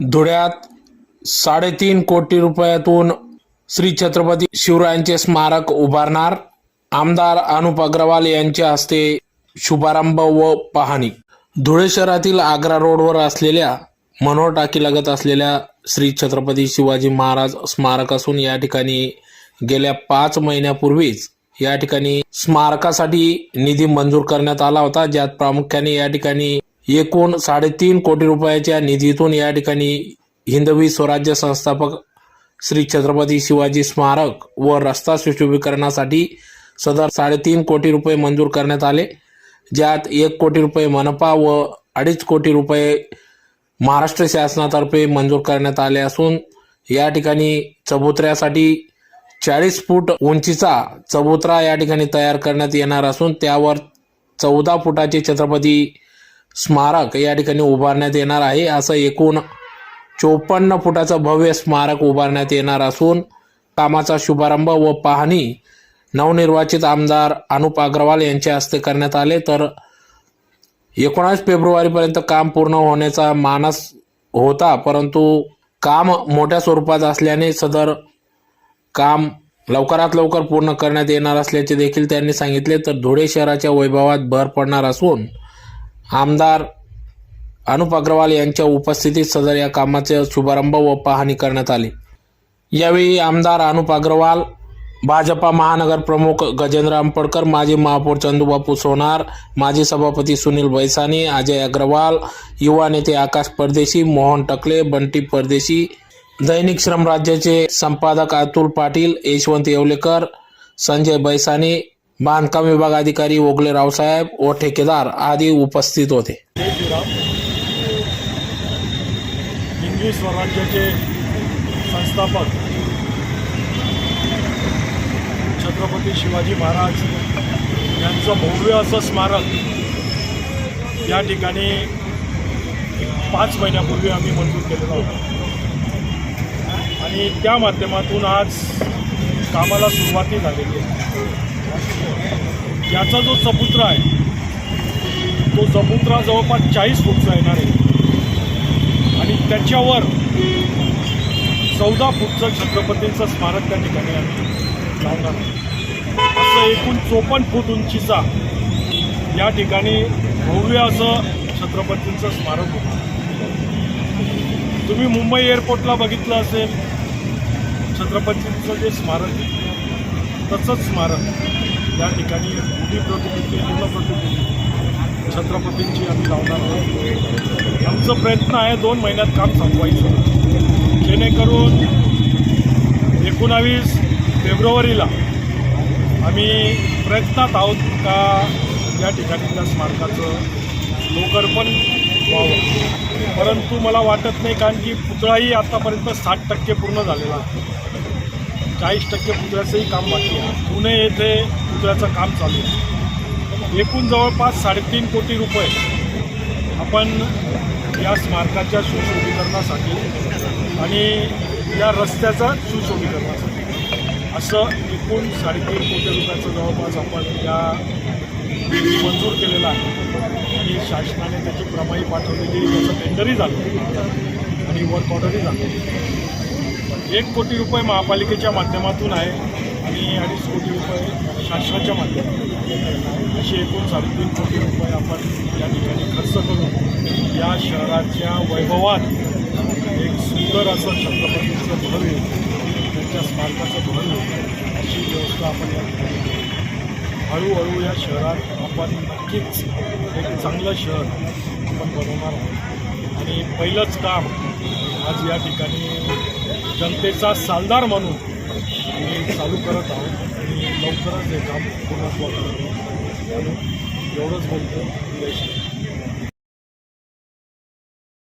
धुळ्यात साडेतीन कोटी रुपयातून श्री छत्रपती शिवरायांचे स्मारक उभारणार आमदार अनुप अग्रवाल यांच्या हस्ते शुभारंभ व पाहणी. धुळे शहरातील आग्रा रोडवर असलेल्या मनोहर टाकीलगत असलेल्या श्री छत्रपती शिवाजी महाराज स्मारक असून या ठिकाणी गेल्या पाच महिन्यापूर्वीच या ठिकाणी स्मारकासाठी निधी मंजूर करण्यात आला होता. ज्यात प्रामुख्याने या ठिकाणी एकूण साडेतीन कोटी रुपयाच्या निधीतून या ठिकाणी हिंदवी स्वराज्य संस्थापक श्री छत्रपती शिवाजी स्मारक व रस्ता सुशोभीकरणासाठी सदर साडेतीन कोटी रुपये मंजूर करण्यात आले ज्यात एक कोटी रुपये मनपा व अडीच कोटी रुपये महाराष्ट्र शासनातर्फे मंजूर करण्यात आले असून या ठिकाणी चबुतऱ्यासाठी चाळीस फूट उंचीचा चबुतरा या ठिकाणी तयार करण्यात येणार असून त्यावर चौदा फुटाचे छत्रपती स्मारक या ठिकाणी उभारण्यात येणार आहे. असं एकूण चोपन्न फुटाचं भव्य स्मारक उभारण्यात येणार असून कामाचा शुभारंभ व पाहणी नवनिर्वाचित आमदार अनुप अग्रवाल यांच्या हस्ते करण्यात आले. तर एकोणास फेब्रुवारीपर्यंत काम पूर्ण होण्याचा मानस होता परंतु काम मोठ्या स्वरूपात असल्याने सदर काम लवकरात लवकर पूर्ण करण्यात येणार असल्याचे देखील त्यांनी सांगितले. तर धुळे शहराच्या वैभवात भर पडणार असून आमदार अनुप अग्रवाल यांच्या उपस्थितीत सदर या कामाचे शुभारंभ व पाहणी करण्यात आली. यावेळी आमदार अनुप अग्रवाल भाजपा महानगर प्रमुख गजेंद्र आंबडकर माजी महापौर चंदूबापू सोनार माजी सभापती सुनील बैसानी अजय अग्रवाल युवा नेते आकाश परदेशी मोहन टकले बंटी परदेशी दैनिक श्रम राज्याचे संपादक अतुल पाटील यशवंत येवलेकर संजय बैसानी बांधकाम विभाग अधिकारी ओगले रावसाहेब व ठेकेदार आदी उपस्थित होते. हिंदवी स्वराज्याचे संस्थापक छत्रपती शिवाजी महाराज यांचं भव्य असं स्मारक या ठिकाणी पाच महिन्यापूर्वी आम्ही मंजूर केलेलं होतं. आणि त्या माध्यमातून आज कामाला सुरुवाती झालेली आहे. याचा जो चबुत्रा आहे तो चबुत्रा जवळपास चाळीस फूटचा येणार आहे. आणि त्याच्यावर चौदा फूटचं छत्रपतींचं स्मारक त्या ठिकाणी आम्ही लावणार असं एकूण चोपन्न फूट उंचीचा या ठिकाणी भव्य असं छत्रपतींचं स्मारक होतं. तुम्ही मुंबई एअरपोर्टला बघितलं असेल छत्रपतींचं जे स्मारक तसंच स्मारक. या ठिकाणी उभी प्रतिकृती पूर्ण प्रतिकृती छत्रपतींची आम्ही लावणार आहोत. आमचा प्रयत्न आहे दोन महिन्यात काम संपवायचं. जेणेकरून एकोणावीस फेब्रुवारीला आम्ही प्रयत्नात आहोत का या ठिकाणी त्या स्मारकाचं लोकार्पण व्हावं. परंतु मला वाटत नाही कारण की पुतळाही आतापर्यंत साठ टक्के पूर्ण झालेला आहे. चाळीस टक्के पुतळ्याचंही काम बाकी आहे. पुणे येथे पुतळ्याचं काम चालू आहे. एकूण जवळपास साडेतीन कोटी रुपये आपण या स्मारकाच्या सुशोभीकरणासाठी आणि या रस्त्याचा सुशोभीकरणासाठी असं एकूण साडेतीन कोटी रुपयाचं जवळपास आपण या मंजूर केलेला आहे. आणि शासनाने त्याची प्रमाई पाठवलेली त्याचं टेंडरही झालं. आणि वर्क ऑर्डरही झालं. एक कोटी रुपये महापालिकेच्या माध्यमातून आहे. आणि अडीच कोटी रुपये शासनाच्या माध्यमातून असे एकूण साडेतीन कोटी रुपये आपण या ठिकाणी खर्च करून या शहराच्या वैभवात एक सुंदर असं छत्रपतींचं भव्य त्यांच्या स्मारकाचं भव्य अशी व्यवस्था आपण या ठिकाणी हळूहळू या शहरात आपण नक्कीच एक चांगलं शहर आपण बनवणार आहोत. आणि पहिलंच काम आज या ठिकाणी जनतेचा सालदार म्हणून आम्ही चालू करत आहोत आणि लवकरच हे काम पूर्ण एवढंच बोलतो.